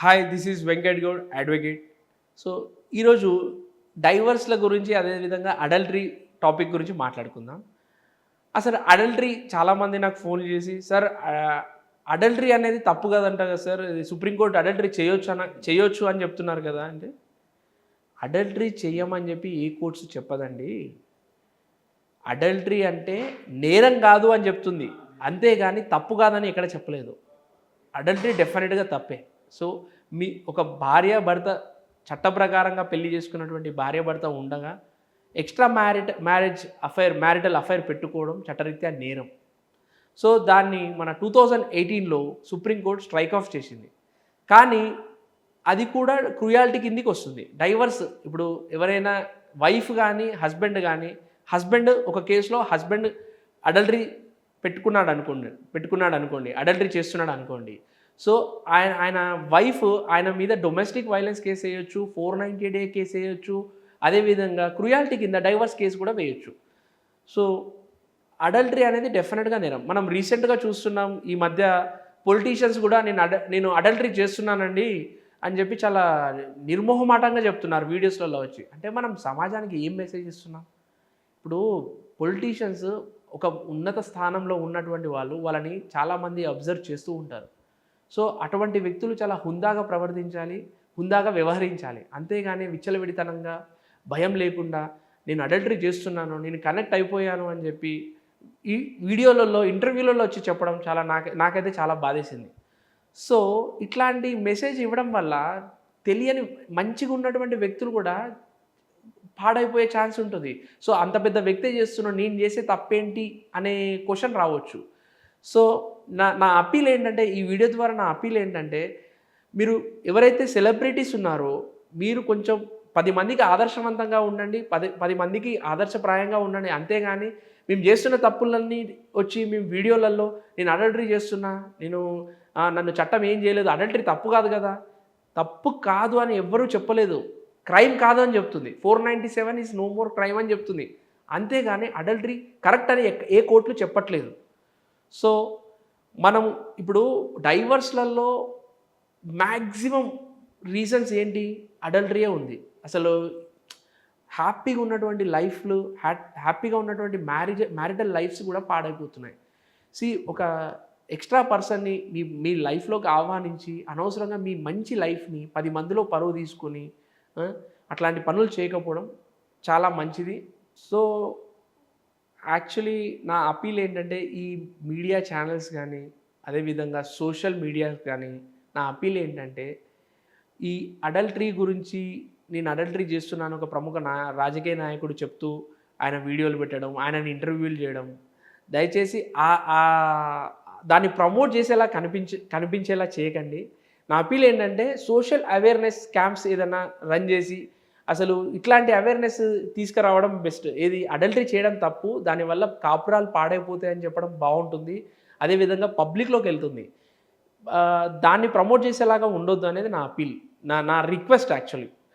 Hi this is Venkat Goud advocate so ఈరోజు డైవర్స్ల గురించి అదేవిధంగా అడల్టరీ టాపిక్ గురించి మాట్లాడుకుందాం. అసలు అడల్టరీ చాలామంది నాకు ఫోన్ చేసి సార్ అడల్టరీ అనేది తప్పు కదంట కదా సార్ ఇది సుప్రీంకోర్టు అడల్టరీ చేయొచ్చు అన చేయొచ్చు అని చెప్తున్నారు కదా అంటే అడల్టరీ చేయమని చెప్పి ఏ కోర్ట్స్ చెప్పదండి. అడల్టరీ అంటే నేరం కాదు అని చెప్తుంది. అంతేగాని తప్పు కాదని ఎక్కడ చెప్పలేదు. అడల్టరీ డెఫినెట్గా తప్పే. సో మీ ఒక భార్య భర్త చట్ట ప్రకారంగా పెళ్ళి చేసుకున్నటువంటి భార్య భర్త ఉండగా extra మ్యారిట marriage affair marital affair పెట్టుకోవడం చట్టరీత్యా నేరం. సో దాన్ని మన టూ థౌజండ్ ఎయిటీన్లో సుప్రీంకోర్టు స్ట్రైక్ ఆఫ్ చేసింది. కానీ అది కూడా క్రుయాలిటీ కిందికి వస్తుంది. డైవర్స్ ఇప్పుడు ఎవరైనా వైఫ్ కానీ హస్బెండ్ కానీ హస్బెండ్ ఒక కేసులో హస్బెండ్ అడల్టరీ పెట్టుకున్నాడు అనుకోండి పెట్టుకున్నాడు అనుకోండి అడల్టరీ చేస్తున్నాడు అనుకోండి సో ఆయన ఆయన వైఫ్ ఆయన మీద డొమెస్టిక్ వైలెన్స్ కేసు వేయొచ్చు ఫోర్ నైంటీ డే కేసు వేయొచ్చు అదేవిధంగా క్రుయాలిటీ కింద డైవర్స్ కేసు కూడా వేయొచ్చు. సో అడల్టరీ అనేది డెఫినెట్గా నేరం. మనం రీసెంట్గా చూస్తున్నాం ఈ మధ్య పొలిటీషియన్స్ కూడా నేను అడ నేను అడల్టరీ చేస్తున్నానండి అని చెప్పి చాలా నిర్మోహమాటంగా చెప్తున్నారు వీడియోస్లలో వచ్చి. అంటే మనం సమాజానికి ఏం మెసేజ్ ఇస్తున్నాం? ఇప్పుడు పొలిటీషియన్స్ ఒక ఉన్నత స్థానంలో ఉన్నటువంటి వాళ్ళు వాళ్ళని చాలామంది అబ్జర్వ్ చేస్తూ ఉంటారు. సో అటువంటి వ్యక్తులు చాలా హుందాగా ప్రవర్తించాలి హుందాగా వ్యవహరించాలి. అంతేగాని విచ్చలవిడితనంగా భయం లేకుండా నేను అడల్టరీ చేస్తున్నాను నేను కనెక్ట్ అయిపోయాను అని చెప్పి ఈ వీడియోలలో ఇంటర్వ్యూలలో వచ్చి చెప్పడం చాలా నాకు నాకైతే చాలా బాధేసింది. సో ఇట్లాంటి మెసేజ్ ఇవ్వడం వల్ల తెలియని మంచిగా ఉన్నటువంటి వ్యక్తులు కూడా పాడైపోయే ఛాన్స్ ఉంటుంది. సో అంత పెద్ద వ్యక్తే చేస్తున్నాడు నేను చేసే తప్పేంటి అనే క్వశ్చన్ రావచ్చు. సో నా నా అప్పీల్ ఏంటంటే ఈ వీడియో ద్వారా నా అప్పీల్ ఏంటంటే మీరు ఎవరైతే సెలబ్రిటీస్ ఉన్నారో మీరు కొంచెం పది మందికి ఆదర్శవంతంగా ఉండండి పది పది మందికి ఆదర్శప్రాయంగా ఉండండి. అంతేగాని మేము చేస్తున్న తప్పులన్నీ వచ్చి మేము వీడియోలలో నేను అడల్టరీ చేస్తున్నా నేను నన్ను చట్టం ఏం చేయలేదు అడల్టరీ తప్పు కాదు కదా. తప్పు కాదు అని ఎవ్వరూ చెప్పలేదు. క్రైమ్ కాదు అని చెప్తుంది. Four ninety seven is no more crime అని చెప్తుంది. అంతేగాని అడల్టరీ కరెక్ట్ అని ఏ కోర్టులు చెప్పట్లేదు. సో మనం ఇప్పుడు డైవర్స్లలో మ్యాక్సిమం రీజన్స్ ఏంటి? అడల్టరీయే ఉంది. అసలు హ్యాపీగా ఉన్నటువంటి లైఫ్లు హ్యా హ్యాపీగా ఉన్నటువంటి మ్యారేజ్ మ్యారిటల్ లైఫ్స్ కూడా పాడైపోతున్నాయి. సి ఒక ఎక్స్ట్రా పర్సన్ని మీ మీ లైఫ్లోకి ఆహ్వానించి అనవసరంగా మీ మంచి లైఫ్ని పది మందిలో పరువు తీసుకొని అట్లాంటి పనులు చేయకపోవడం చాలా మంచిది. సో యాక్చువల్లీ నా అపీల్ ఏంటంటే ఈ మీడియా ఛానల్స్ కానీ అదేవిధంగా సోషల్ మీడియా కానీ నా అపీల్ ఏంటంటే ఈ అడల్టరీ గురించి నేను అడల్టరీ చేస్తున్నాను ఒక ప్రముఖ నా రాజకీయ నాయకుడు చెప్తూ ఆయన వీడియోలు పెట్టడం ఆయనని ఇంటర్వ్యూలు చేయడం. దయచేసి ఆ దాన్ని ప్రమోట్ చేసేలా కనిపించే కనిపించేలా చేయకండి. నా అపీల్ ఏంటంటే సోషల్ అవేర్నెస్ క్యాంప్స్ ఏదైనా రన్ చేసి అసలు ఇట్లాంటి అవేర్నెస్ తీసుకురావడం బెస్ట్ ఏది అడల్టరీ చేయడం తప్పు దానివల్ల కాపురాలు పాడైపోతాయని చెప్పడం బాగుంటుంది. అదేవిధంగా పబ్లిక్లోకి వెళ్తుంది. దాన్ని ప్రమోట్ చేసేలాగా ఉండొద్దు అనేది నా అపీల్ నా నా రిక్వెస్ట్ యాక్చువల్లీ